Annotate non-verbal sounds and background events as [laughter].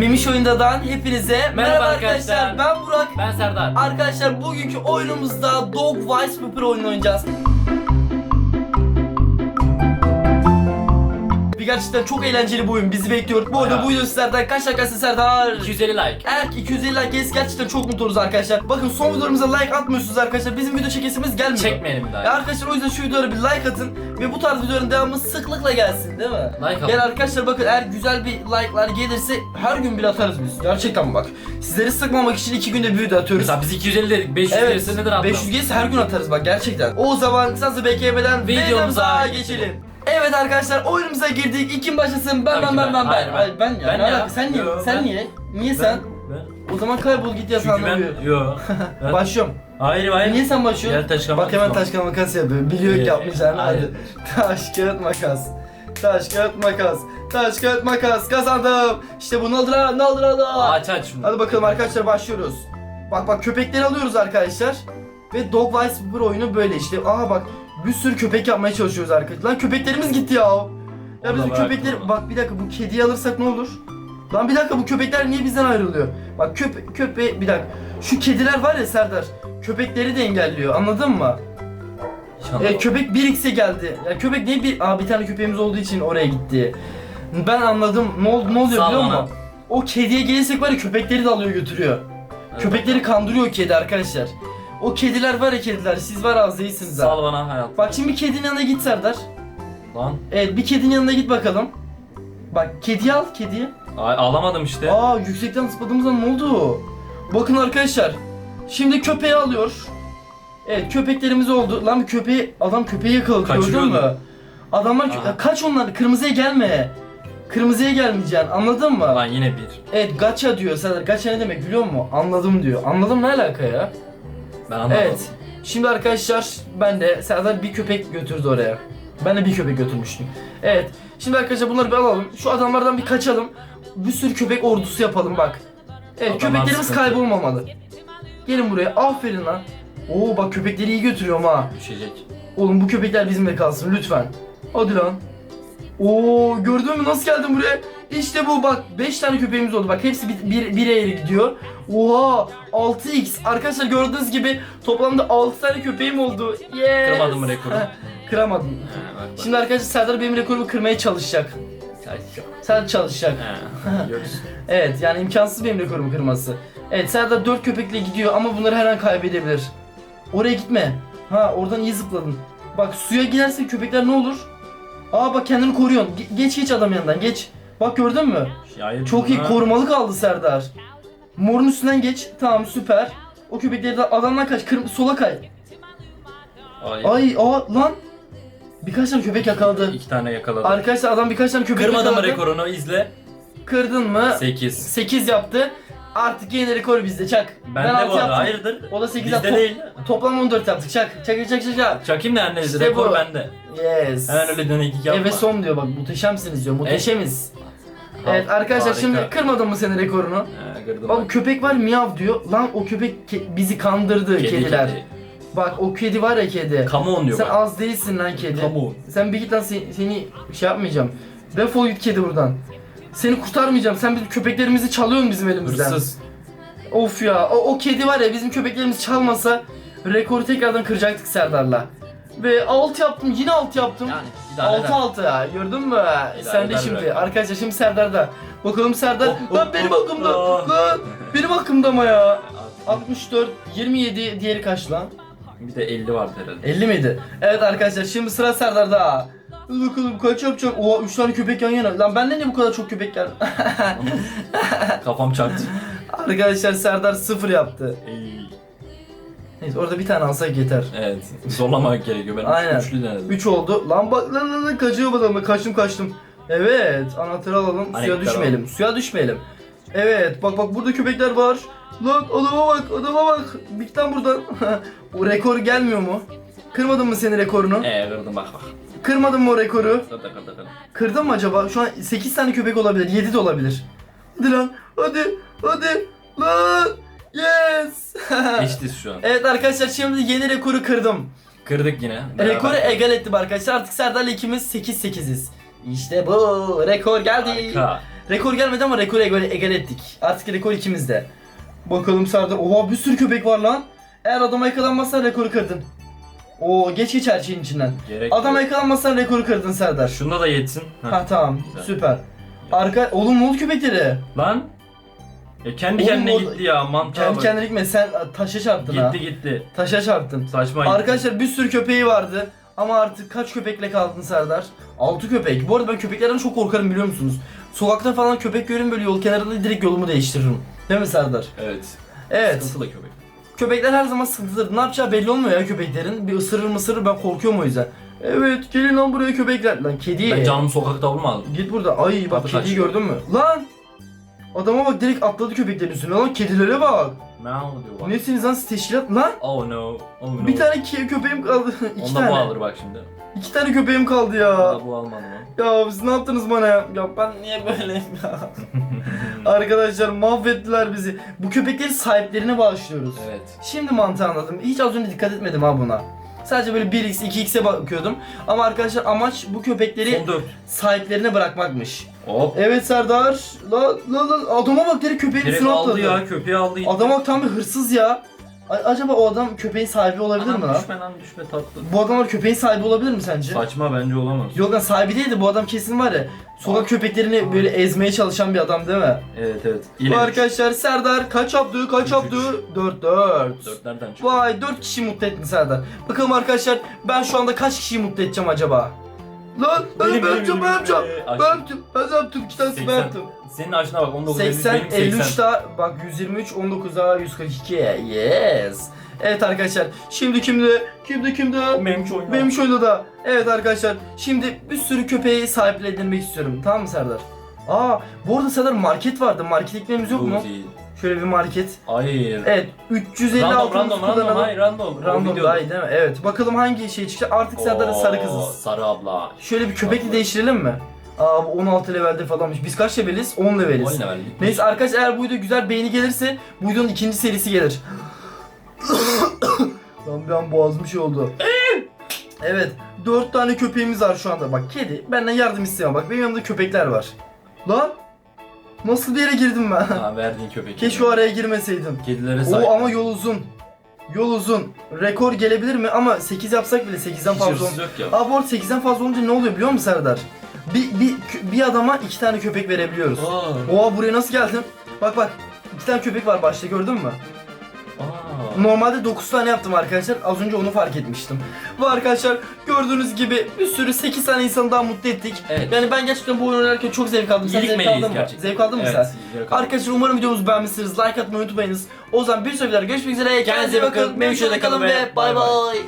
Memiş Oyunda'dan hepinize merhaba, arkadaşlar. arkadaşlar. Ben Burak. Ben Serdar. Arkadaşlar bugünkü oyunumuzda Dog Vice Pepper oyunu oynayacağız. Bir gerçekten çok eğlenceli bir oyun bizi bekliyor. Bu arada bu video sizlerden kaç dakika Serdar? 250 like. Eğer ki 250 like gelirse gerçekten çok mutlu oluruz arkadaşlar. Bakın son videolarımıza like atmıyorsunuz arkadaşlar. Bizim video çekesimiz gelmiyor. Çekmeyelim daha. arkadaşlar o yüzden şu videolara bir like atın ve bu tarz videoların devamı sıklıkla gelsin değil mi? Like atın. Yani arkadaşlar bakın eğer güzel bir like'lar gelirse her gün bir atarız biz. Gerçekten bak. Sizleri sıkmamak için iki günde bir video atıyoruz. Mesela biz 250 dedik. 500 Evet, gelirse nedir abla? 500 gelirse her gün atarız bak gerçekten. O zaman kısa beklemeden videomuza geçelim. geçelim. Evet arkadaşlar oyunumuza girdik. İlk kim başlasın? Ben ben ki ben ben. ben ben. Hayır, ben. Hayır, ben ya. Ben Ne ya. Sen niye? Yo, sen ben. niye? Niye sen? Ben. O zaman kaybol git Çünkü yatağına ben... Yo. [laughs] Ben- Başlıyorum. Hayır hayır. Niye sen başlıyorsun? Gel taş kağıt Bak hemen makas. taş kağıt makas yapıyor. Biliyor ki Ee, yapmayacağını hadi. aynen. Taş kağıt makas. Taş kağıt makas. Taş kağıt makas. Kazandım. İşte bu ne oldu lan? Ne oldu lan? Aç aç şunu. Hadi bakalım arkadaşlar başlıyoruz. Bak bak köpekleri alıyoruz arkadaşlar. Ve Dog Vice Pepper oyunu böyle işte. Aha bak bir sürü köpek yapmaya çalışıyoruz arkadaşlar. Lan köpeklerimiz gitti ya. Ya bizim bunu. Bak bir dakika bu kediyi alırsak ne olur? Lan bir dakika bu köpekler niye bizden ayrılıyor? Bak köpe köpe bir dakika. Şu kediler var ya Serdar. Köpekleri de engelliyor anladın mı? E, köpek 1x'e geldi. Ya köpek niye bir... Aa bir tane köpeğimiz olduğu için oraya gitti. Ben anladım. Ne oldu ne oluyor Sağ biliyor musun? O kediye gelirsek var ya köpekleri de alıyor götürüyor. Evet. Köpekleri kandırıyor kedi arkadaşlar. O kediler var ya kediler siz var az değilsiniz ha. Sal bana hayat. Bak şimdi bir kedinin yanına git Serdar. Lan. Evet bir kedinin yanına git bakalım. Bak kediyi al kediyi. Ay, ağlamadım işte. Aa yüksekten zıpladığımız zaman ne oldu? Bakın arkadaşlar. Şimdi köpeği alıyor. Evet köpeklerimiz oldu. Lan bir köpeği adam köpeği yakaladı gördün mü? Adamlar Aha. kaç onlar kırmızıya gelme. Kırmızıya gelmeyeceksin anladın mı? Lan yine bir. Evet gacha diyor Serdar. Gacha ne demek biliyor musun? Anladım diyor. Anladım ne alaka ya? Ben anlamadım. Evet. Şimdi arkadaşlar ben de Serdar bir köpek götürdü oraya. Ben de bir köpek götürmüştüm. Evet. Şimdi arkadaşlar bunları bir alalım. Şu adamlardan bir kaçalım. Bir sürü köpek ordusu yapalım bak. Evet Adamlar köpeklerimiz sıkıntı. kaybolmamalı. Gelin buraya. Aferin lan. Oo bak köpekleri iyi götürüyorum ha. Düşecek. Oğlum bu köpekler bizimle kalsın lütfen. Hadi lan. Oo gördün mü nasıl geldim buraya? İşte bu bak 5 tane köpeğimiz oldu. Bak hepsi bir, bir, bir eğri gidiyor. Oha 6x. Arkadaşlar gördüğünüz gibi toplamda 6 tane köpeğim oldu. Yes. Kırmadın mı rekoru? Heh, Kıramadım. Ha, bak, bak. Şimdi arkadaşlar Serdar benim rekorumu kırmaya çalışacak. Serdar çalışacak. Ha. [laughs] Evet yani imkansız benim rekorumu kırması. Evet Serdar 4 köpekle gidiyor ama bunları her an kaybedebilir. Oraya gitme. Ha oradan iyi zıpladın. Bak suya giderse köpekler ne olur? Aa bak kendini koruyorsun. Ge- geç geç adam yanından geç. Bak gördün mü? Hayır, Çok iyi korumalı kaldı Serdar. Morun üstünden geç. Tamam süper. O köpekleri de adamdan kaç. Kır, sola kay. Ay. Ay aa lan. Birkaç tane köpek yakaladı. İki tane yakaladım. Arkadaşlar adam birkaç tane köpek Kırmadım yakaladı. rekorunu izle. Kırdın mı? 8. 8 yaptı. Artık yeni rekor bizde çak. Ben, de altı bu arada yaptım. hayırdır? O da 8 Bizde yaptı. değil. Toplam 14 yaptık. Çak. Çak çak çak çak. Çakayım da anneniz İşte rekor bu. bende. Yes. Hemen öyle döneklik yapma. Evet son diyor bak muhteşemsiniz diyor. Muhteşemiz. Evet arkadaşlar harika. şimdi kırmadın mı senin rekorunu? Ha, kırdım Bak bak. köpek var miyav diyor. Lan o köpek ke- bizi kandırdı Kedi, kediler. kedi. Bak o kedi var ya kedi. Come on diyor Sen bak. az değilsin lan kedi. Come on. Sen bir git lan seni, seni şey yapmayacağım. Defol git kedi buradan. Seni kurtarmayacağım. Sen bizim köpeklerimizi çalıyorsun bizim elimizden. Hırsız. Of ya o, o kedi var ya bizim köpeklerimiz çalmasa rekoru tekrardan kıracaktık Serdar'la. Ve 6 yaptım yine 6 yaptım. Yani idare 6 eder. 6 ya gördün mü? Sen de eder şimdi be. arkadaşlar şimdi Serdar'da. Bakalım Serdar. Oh, lan oh, benim oh, hakkımda. oh. Lan benim hakkımda ama ya. 64 27 diğeri kaç lan? Bir de 50 vardı herhalde. 50 miydi? Evet arkadaşlar şimdi sıra Serdar'da. Bakalım kaç yapacak? Oha 3 tane köpek yan yana. Lan bende niye bu kadar çok köpek geldi? Kafam çarptı. [laughs] arkadaşlar Serdar 0 yaptı. Ey. Neyse orada bir tane alsak yeter. Evet. Zorlamak gerekiyor. Ben Aynen. üçlü denedim. 3 oldu. Lan bak lan lan lan kaçıyor bu adam. Kaçtım kaçtım. Evet anahtarı alalım. Suya Anahtarı düşmeyelim. Suya düşmeyelim. Evet bak bak burada köpekler var. Lan adama bak adama bak. Bik lan buradan. [laughs] o rekor gelmiyor mu? Kırmadın mı senin rekorunu? Eee kırdım bak bak. Kırmadın mı o rekoru? Kırdı kırdı kırdı. Kırdın mı acaba? Şu an 8 tane köpek olabilir. 7 de olabilir. Hadi lan. Hadi. Hadi. Lan. Yes. [laughs] Eşitiz şu an. evet arkadaşlar şimdi yeni rekoru kırdım. Kırdık yine. Beraber. Rekoru egal ettim arkadaşlar. Artık Serdar'la ikimiz 8-8'iz. İşte bu. Rekor geldi. Harika. Rekor gelmedi ama rekoru egale, egale ettik. Artık rekor ikimizde. Bakalım Serdar. Oha bir sürü köpek var lan. Eğer adama yakalanmazsan rekoru kırdın. Oo geç geç her şeyin içinden. Gerek Adama yok. yakalanmazsan rekoru kırdın Serdar. Şunda da yetsin. Heh. Ha tamam Güzel. süper. Arka oğlum ne oldu köpekleri? Lan. E kendi Oğlum kendine o- gitti ya mantığa Kendi bak. kendine gitme sen taşa çarptın ha. Gitti gitti. Taşa çarptın. Saçma gitti. Arkadaşlar bir sürü köpeği vardı. Ama artık kaç köpekle kaldın Serdar? 6 köpek. Bu arada ben köpeklerden çok korkarım biliyor musunuz? Sokakta falan köpek görün böyle yol kenarında direkt yolumu değiştiririm. Değil mi Serdar? Evet. Evet. Sıkıntılı köpek. Köpekler her zaman sıkıntıdır. Ne yapacağı belli olmuyor ya köpeklerin. Bir ısırır mı ısırır ben korkuyorum o yüzden. Evet gelin lan buraya köpekler. Lan kedi. Ben canımı sokakta vurmadım. Git burada. Ay bak Kapı kediyi taşı. gördün mü? Lan! Adama bak direkt atladı köpeklerin üstüne lan kedilere bak. Meow diyor bak. Nesiniz lan siz teşkilat lan? Oh no. Oh no. Bir tane ke- köpeğim kaldı. [laughs] İki Onda bu tane. alır bak şimdi. İki tane köpeğim kaldı ya. Onda bu almadı lan. Ya siz ne yaptınız bana ya? Ya ben niye böyleyim ya? [laughs] Arkadaşlar mahvettiler bizi. Bu köpekleri sahiplerine bağışlıyoruz. evet. Şimdi mantığı anladım. Hiç az önce dikkat etmedim ha buna. Sadece böyle 1x 2x'e bakıyordum. Ama arkadaşlar amaç bu köpekleri Son 4. sahiplerine bırakmakmış. Hop. Evet Serdar. La la la adama bak direkt köpeğin Direkt üstüne aldı atladı. ya köpeği aldı gitti. Adam bak tam bir hırsız ya. A- acaba o adam köpeğin sahibi olabilir mi Anam lan? düşme lan düşme tatlı. Bu adamlar köpeğin sahibi olabilir mi sence? Saçma bence olamaz. Yok lan sahibi değil de bu adam kesin var ya sokak köpeklerini böyle ezmeye çalışan bir adam değil mi? Evet evet. Bu Yine arkadaşlar Serdar kaç yaptı kaç Üç, yaptı? 4 4. 4 nereden çıktı? Vay 4 kişi mutlu ettin Serdar. Bakalım arkadaşlar ben şu anda kaç kişiyi mutlu edeceğim acaba? Lan ben Benim, ben benim, yapacağım ben benim, yapacağım. benim. Ben Açtım. yaptım. Ben yaptım. İki tanesi ben 80. yaptım. Senin aşına bak 19 80, benim 80. 53 daha bak 123, 19 daha 142. Yes. Evet arkadaşlar şimdi kimde? Kimde kimde? Benim şu oyunu. Benim şöyle da. Evet arkadaşlar şimdi bir sürü köpeği sahiplendirmek istiyorum. Tamam mı Serdar? Aa bu arada Serdar market vardı. Market ekmeğimiz yok mu? Değil. Şöyle bir market. Hayır. Evet 350 Random random random kullanalım. hayır random. Random video- daha iyi değil mi? Evet. Bakalım hangi şey çıkacak. Artık Oo, sarı kızız. Sarı abla. Şöyle bir köpekli Abla. değiştirelim mi? Aa bu 16 levelde falanmış. Biz kaç leveliz? 10 leveliz. Oyun verdik. Neyse arkadaşlar eğer bu video güzel beğeni gelirse bu videonun ikinci serisi gelir. [coughs] Lan bir an boğazım şey oldu. evet. Dört tane köpeğimiz var şu anda. Bak kedi benden yardım istiyor. Bak benim yanımda köpekler var. Lan nasıl bir yere girdim ben? Ha verdiğin köpek. Keşke o araya girmeseydim. Kedilere sahip. O ama yol uzun. Yol uzun. Rekor gelebilir mi? Ama 8 yapsak bile 8'den Hiç fazla olmuyor. yok ya. Abi bu arada 8'den fazla olunca ne oluyor biliyor musun Serdar? Bir, bir, bir adama iki tane köpek verebiliyoruz. Aa. Oha buraya nasıl geldin? Bak bak. iki tane köpek var başta gördün mü? Normalde 9 tane yaptım arkadaşlar. Az önce onu fark etmiştim. Ve arkadaşlar gördüğünüz gibi bir sürü 8 tane insanı daha mutlu ettik. Evet. Yani ben gerçekten bu oyunu oynarken çok zevk aldım. Sen zevk aldın mı? gerçekten. Zevk aldın mı evet, sen? zevk aldım. Arkadaşlar umarım videomuzu beğenmişsiniz. Like atmayı unutmayınız. O zaman bir sonraki videoda görüşmek üzere. Kendinize iyi bakın. Memnun kalın ve bay bay.